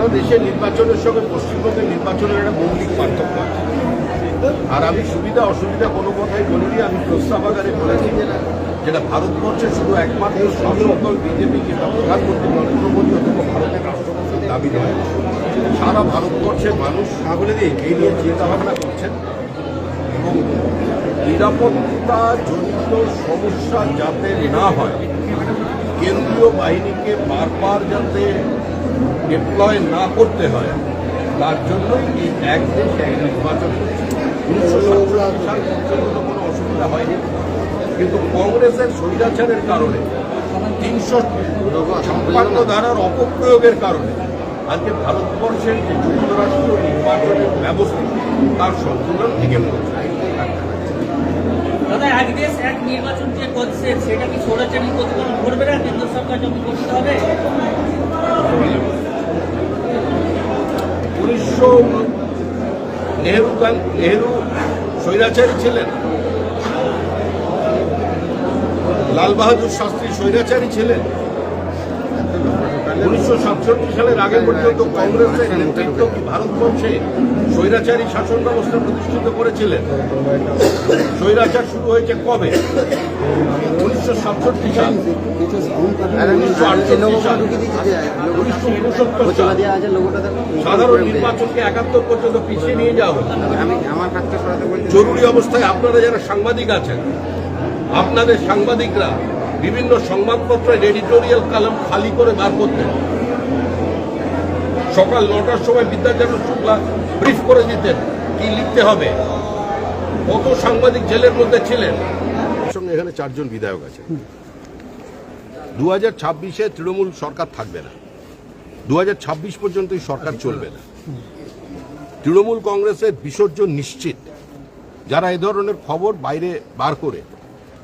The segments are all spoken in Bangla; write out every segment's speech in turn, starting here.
সারা দেশের নির্বাচনের সঙ্গে পশ্চিমবঙ্গের নির্বাচনের একটা মৌলিক পার্থক্য আর আমি সুবিধা অসুবিধা কোনো কথাই বলিনি, আমি প্রস্তাব আকারে বলেছি যেটা ভারতবর্ষে শুধু একমাত্র দল বিজেপি কিংবা প্রধানমন্ত্রী নরেন্দ্র মোদী অথবা ভারতের রাষ্ট্রপতির দাবি নয়। সারা ভারতবর্ষের মানুষ সাগরে দিয়ে এই নিয়ে চিন্তাভাবনা করছেন এবং নিরাপত্তা জনিত সমস্যা যাতে না হয়, কেন্দ্রীয় বাহিনীকে বারবার যাতে ডিপ্লয় না করতে হয় তার জন্যই এই এক দেশ এক নির্বাচন উনিশশো সাল পর্যন্ত কোনো অসুবিধা হয়নি। কিন্তু কংগ্রেসের স্বৈরাচারের কারণে তিনশো ছাপ্পান্ন ধারার অপপ্রয়োগের কারণে আজকে ভারতবর্ষের যে যুক্তরাষ্ট্র নির্বাচনের ব্যবস্থা তার সন্তুলন থেকে পড়ছে। দাদা এক দেশ এক নির্বাচন যে করছে সেটা কি সৌরাচারী প্রতিফলন করবে না? কেন্দ্র সরকার যখন করতে হবে উনিশশো নেহরু নেহরু স্বৈরাচারী ছিলেন। লাল বাহাদুর শাস্ত্রী স্বৈরাচারী ছিলেন। উনিশশো সাতষট্টি সালের আগে পর্যন্ত কংগ্রেসের নেতৃত্ব ভারতবর্ষে স্বৈরাচারী শাসন ব্যবস্থা প্রতিষ্ঠিত করেছিলেন? স্বৈরাচার শুরু হয়েছে কবে? উনিশশো সাতষট্টি সাল নির্বাচনকে একাত্তর পর্যন্ত পিছিয়ে নিয়ে জরুরি অবস্থায় আপনারা যারা সাংবাদিক আছেন, আপনাদের সাংবাদিকরা বিভিন্ন সংবাদপত্রের এডিটোরিয়াল কালাম খালি করে বার করতেন সকাল নটার সময় বিদ্যাচার্য শুক্লা ব্রিফ করে দিতেন, কি লিখতে হবে? কত সাংবাদিক জেলের মধ্যে ছিলেন? এখানে চারজন বিধায়ক আছে দু হাজার ছাব্বিশে তৃণমূল সরকার থাকবে না। দু হাজার ছাব্বিশ পর্যন্তই সরকার চলবে না। তৃণমূল কংগ্রেসের বিসর্জন নিশ্চিত। যারা এ ধরনের খবর বাইরে বার করে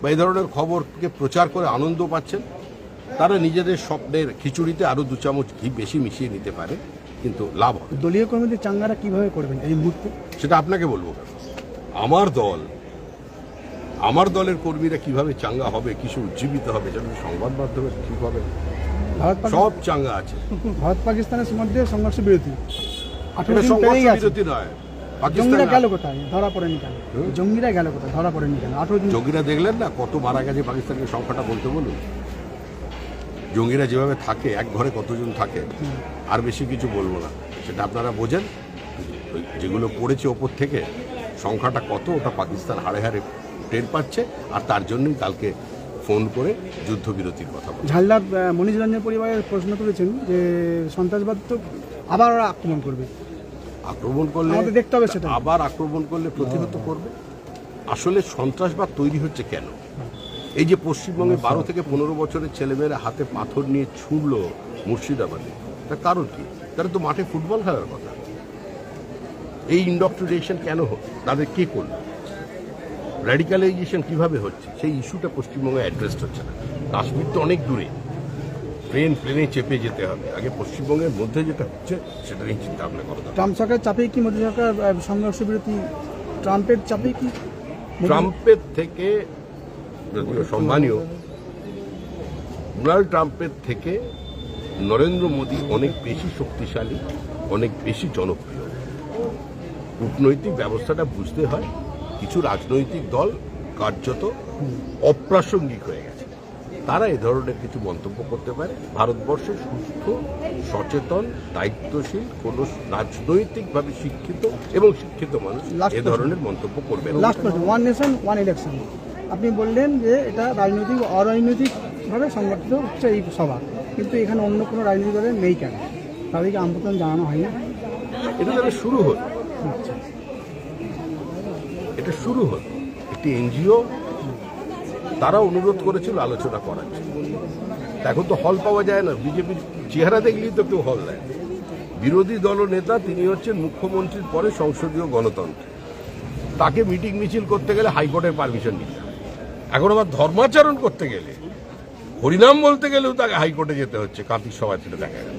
বা এই ধরনের খবরকে প্রচার করে আনন্দ পাচ্ছেন তারা নিজেদের স্বপ্নের খিচুড়িতে আরও দু চামচ ঘি বেশি মিশিয়ে নিতে পারে কিন্তু লাভ হবে দলীয় কর্মীদের চাঙ্গারা কীভাবে করবেন এই মুহূর্তে? সেটা আপনাকে বলব। আমার দল আমার দলের কর্মীরা কীভাবে চাঙ্গা হবে কিছু উজ্জীবিত হবে সেটা সংবাদ মাধ্যমে ঠিক হবে। সব চাঙ্গা আছে। ভারত পাকিস্তানের মধ্যে সংঘর্ষ বিরতি নয় জঙ্গিরা গেল কোথায়? ধরা পড়েনি কেন? জঙ্গিরা গেল কোথায়? ধরা পড়েনি কেন? আঠেরো জঙ্গিরা দেখলেন না কত মারা গেছে পাকিস্তানের সংখ্যাটা বলতে বলুন? জঙ্গিরা যেভাবে থাকে এক ঘরে কতজন থাকে আর বেশি কিছু বলব না। সেটা আপনারা বোঝেন। যেগুলো পড়েছে ওপর থেকে সংখ্যাটা কত? ওটা পাকিস্তান হাড়ে হাড়ে টের পাচ্ছে আর তার জন্যই কালকে ফোন করে যুদ্ধবিরতির কথা বলে ঝালদার আহ, মনীষ রঞ্জন পরিবারের প্রশ্ন তুলেছেন যে সন্ত্রাসবাদ তো আবার ওরা আক্রমণ করবে। আক্রমণ করলে আমাদের দেখতে হবে সেটা। আবার আক্রমণ করলে প্রতিহত করবে। আসলে সন্ত্রাসবাদ তৈরি হচ্ছে কেন? এই যে পশ্চিমবঙ্গে বারো থেকে পনেরো বছরের ছেলেমেয়েরা হাতে পাথর নিয়ে ছুড়লো মুর্শিদাবাদে তার কারণ কি? তারা তো মাঠে ফুটবল খেলার কথা। এই ইন্ডক্ট্রিনেশন কেন হলো? তাদের কে করল? র্যাডিক্যালাইজেশন কীভাবে হচ্ছে? সেই ইস্যুটা পশ্চিমবঙ্গে অ্যাড্রেস হচ্ছে না। কাশ্মীর তো অনেক দূরে। ট্রেন প্লেনে চেপে যেতে হবে। আগে পশ্চিমবঙ্গের মধ্যে যেটা হচ্ছে সেটা নিয়ে চিন্তা ভাবনা করা। ট্রাম্প সরকার চাপেই কি মোদী সরকার সংঘর্ষ বিরতি ট্রাম্পের চাপেই কি? ট্রাম্পের থেকে সম্মানীয় ডোনাল্ড ট্রাম্পের থেকে নরেন্দ্র মোদী অনেক বেশি শক্তিশালী অনেক বেশি জনপ্রিয়। কূটনৈতিক ব্যবস্থাটা বুঝতে হয়। কিছু রাজনৈতিক দল কার্যত অপ্রাসঙ্গিক হয়ে গেছে। তারা এ ধরনের কিছু মন্তব্য করতে পারে। ভারতবর্ষে সুস্থ সচেতন দায়িত্বশীল কোন রাজনৈতিকভাবে শিক্ষিত এবং শিক্ষিত মানুষ এ ধরনের মন্তব্য করবে ওয়ান নেশন ওয়ান ইলেকশন আপনি বললেন যে এটা রাজনৈতিক অরাজনৈতিকভাবে সংগঠিত হচ্ছে এই সভা। কিন্তু এখানে অন্য কোনো রাজনৈতিক দলের নেই কেন? তাদেরকে আমন্ত্রণ জানানো হয়নি। এটা তাহলে শুরু হল। এটা শুরু হল। একটি এনজিও তারা অনুরোধ করেছিল আলোচনা করার জন্য। এখন তো হল পাওয়া যায় না। বিজেপির চেহারা দেখলেই তো কেউ হল দেয় বিরোধী দল নেতা, তিনি হচ্ছেন মুখ্যমন্ত্রীর পরে সংসদীয় গণতন্ত্র। তাকে মিটিং মিছিল করতে গেলে হাইকোর্টের পারমিশন নিতে এখন আবার ধর্মাচরণ করতে গেলে, হরিনাম বলতে গেলেও তাকে হাইকোর্টে যেতে হচ্ছে। কাঁতির সভা থেকে দেখা গেল।